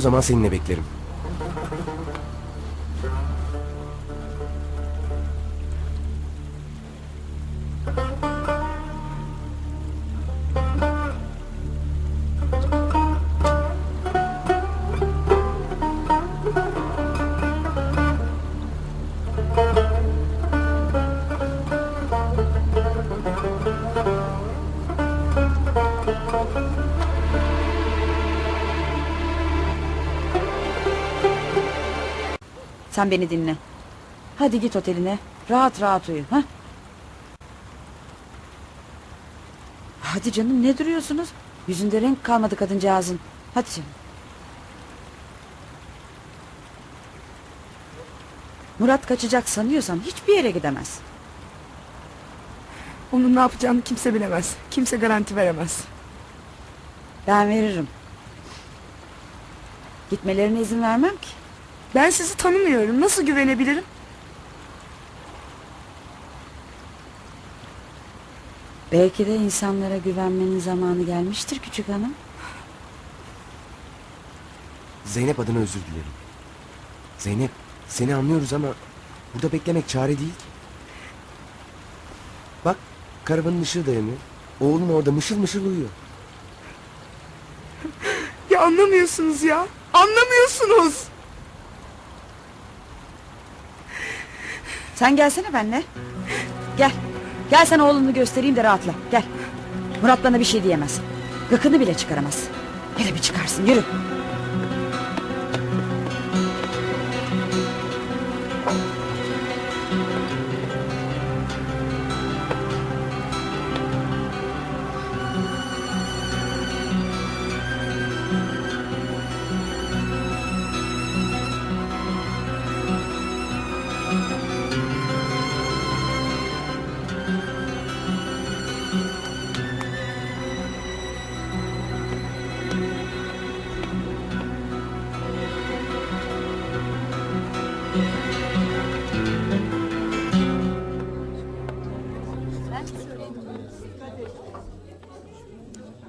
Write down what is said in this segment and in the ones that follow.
O zaman seninle beklerim. Sen beni dinle. Hadi git oteline. Rahat rahat uyu. Ha? Hadi canım ne duruyorsunuz? Yüzünde renk kalmadı kadıncağızın. Hadi canım. Murat kaçacak sanıyorsan hiçbir yere gidemez. Onun ne yapacağını kimse bilemez. Kimse garanti veremez. Ben veririm. Gitmelerine izin vermem ki. Ben sizi tanımıyorum. Nasıl güvenebilirim? Belki de insanlara güvenmenin zamanı gelmiştir küçük hanım. Zeynep adına özür dilerim. Zeynep seni anlıyoruz ama burada beklemek çare değil ki. Bak karavanın ışığı da yanıyor. Oğlun orada mışıl mışıl uyuyor. Ya anlamıyorsunuz ya. Anlamıyorsunuz. Sen gelsene benimle. Gel. Gel sana oğlunu göstereyim de rahatla. Gel. Murat bana bir şey diyemez. Gıkını bile çıkaramaz. Hele bir çıkarsın yürü.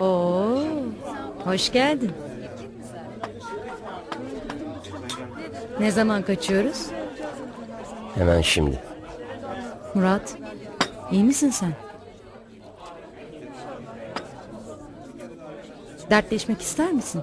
Oo, hoş geldin. Ne zaman kaçıyoruz? Hemen şimdi. Murat, iyi misin sen? Dertleşmek ister misin?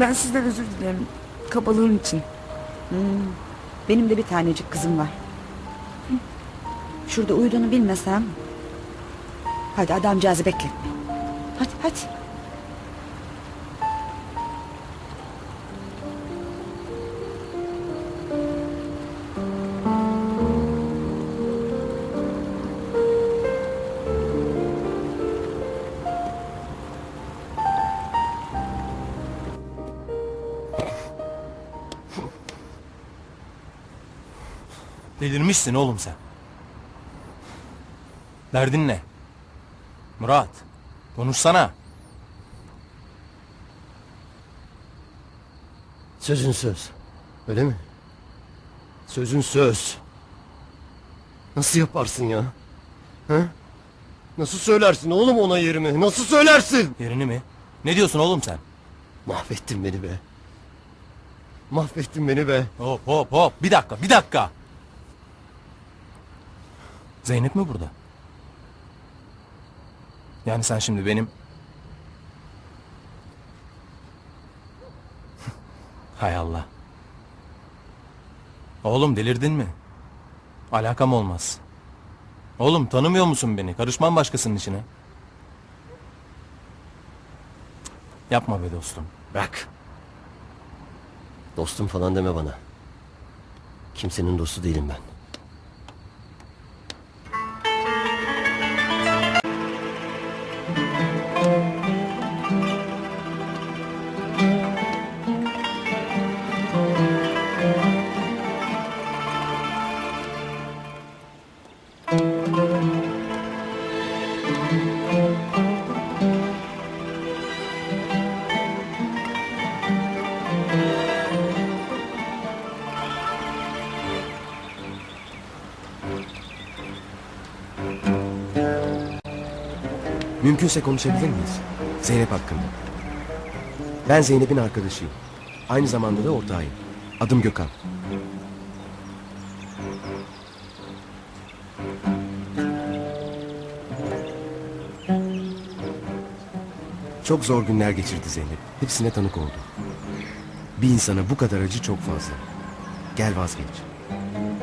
Ben sizden özür dilerim. Kabalığım için. Benim de bir tanecik kızım var. Şurada uyuduğunu bilmesem. Hadi adamcağızı bekletme. Hadi hadi. Delirmişsin oğlum sen. Derdin ne? Murat, konuşsana. Sözün söz. Öyle mi? Sözün söz. Nasıl yaparsın ya? Ha? Nasıl söylersin oğlum ona yerimi? Nasıl söylersin? Yerini mi? Ne diyorsun oğlum sen? Mahvettin beni be. Mahvettin beni be. Hop hop hop. Bir dakika, bir dakika. Zeynep mi burada? Yani sen şimdi benim... Hay Allah. Oğlum delirdin mi? Alakam olmaz. Oğlum tanımıyor musun beni? Karışmam başkasının içine. Yapma be dostum. Bırak. Dostum falan deme bana. Kimsenin dostu değilim ben. Mümkünse konuşabilir miyiz? Zeynep hakkında. Ben Zeynep'in arkadaşıyım. Aynı zamanda da ortağıyım. Adım Gökhan. Çok zor günler geçirdi Zeynep. Hepsine tanık oldu. Bir insana bu kadar acı çok fazla. Gel vazgeç.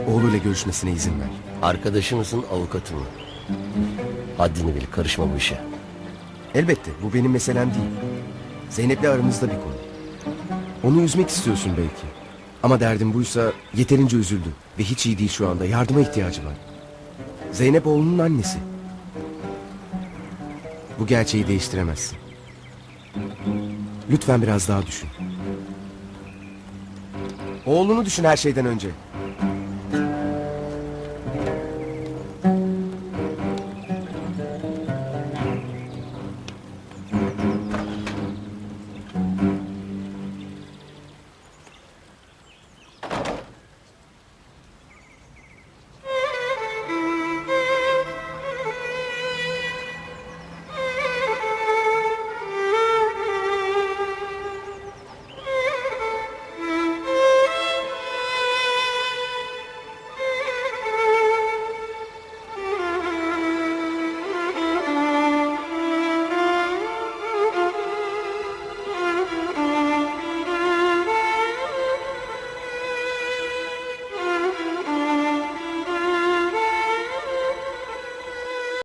Oğluyla görüşmesine izin ver. Arkadaşı mısın avukatı mı? Haddini bil karışma bu işe. Elbette bu benim meselem değil. Zeynep'le aramızda bir konu. Onu üzmek istiyorsun belki. Ama derdim buysa yeterince üzüldü ve hiç iyi değil şu anda. Yardıma ihtiyacı var. Zeynep oğlunun annesi. Bu gerçeği değiştiremezsin. Lütfen biraz daha düşün. Oğlunu düşün her şeyden önce.